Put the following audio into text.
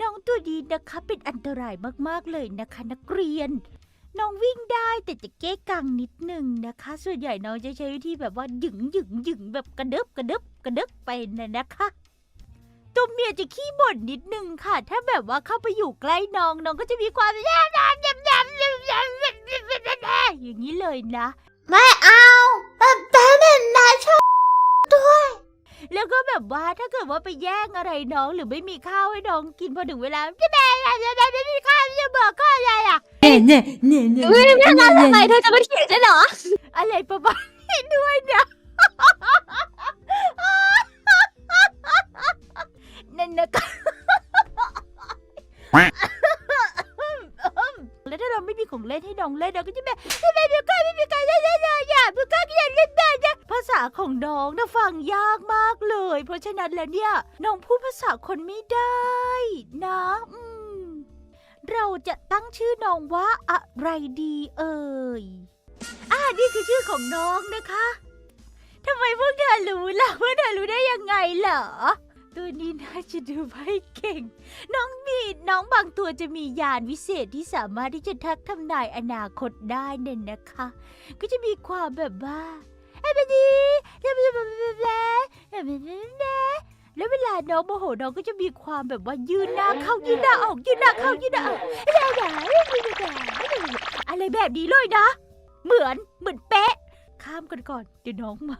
น้องตัวดีนะคะเป็นอันตรายมากๆเลยนะคะ นักเรียน น้องวิ่งได้แต่จะเก้กังนิดนึงนะคะ ส่วนใหญ่น้องจะใช้วิธีแบบว่าหยึงหยึงหยึงแบบกระเดิบกระเดิบกระเดิบไปนะนะคะตัวเมียจะขี้บ่นนิดนึงค่ะ ถ้าแบบว่าเข้าไปอยู่ใกล้น้องน้องก็จะมีความแย่ๆอย่างนี้เลยนะ ไม่เอา แล้วก็แบบว่าถ้าเกิดว่าไปแย่งอะไรน้องหรือไม่มีข้าวให้น้องกินพอถึงเวลาจะแม่จะแม่ไม่มีข้าวจะเบิกข้าวอะไรอะเนี่ยเนี่ยเนี่ยเนี่ยไม่ได้ทำทำไมเธอจะมาเถียงฉันเหรออะไรประมาณนี้ด้วยนะนั่นนะคะแล้วถ้าเราไม่มีของเล่นให้น้องเล่นเราก็จะแบบทำไมไม่กล้าไม่มีใครเล่น ของน้องนะฟังยากมากเลย เพราะฉะนั้นแล้วเนี่ยน้องพูดภาษาคนไม่ได้นะเราจะตั้งชื่อน้องว่าอะไรดีเอ่ยอ่านี่คือชื่อของน้องนะคะทำไมพวกเธอรู้ล่ะพว่าเธอรู้ได้ยังไงเหรอ ตัวนี้น่าจะดูไม่เก่ง น้องมีน้องบางตัวจะมียานวิเศษที่สามารถที่จะทักทำนายอนาคตได้เนี่ยนะคะ ก็จะมีความแบบว่า ไอ้แบบนี้แล้วแล้วเวลาน้องโมโหน้องก็จะมีความแบบว่ายืนหน้าเข้ายืนหน้าออกยืนหน้าเข้ายืนหน้าออกอะไรแบบนี้เลยนะ เหมือนเหมือนเป๊ะ ข้ามกันก่อนเดี๋ยวน้องมา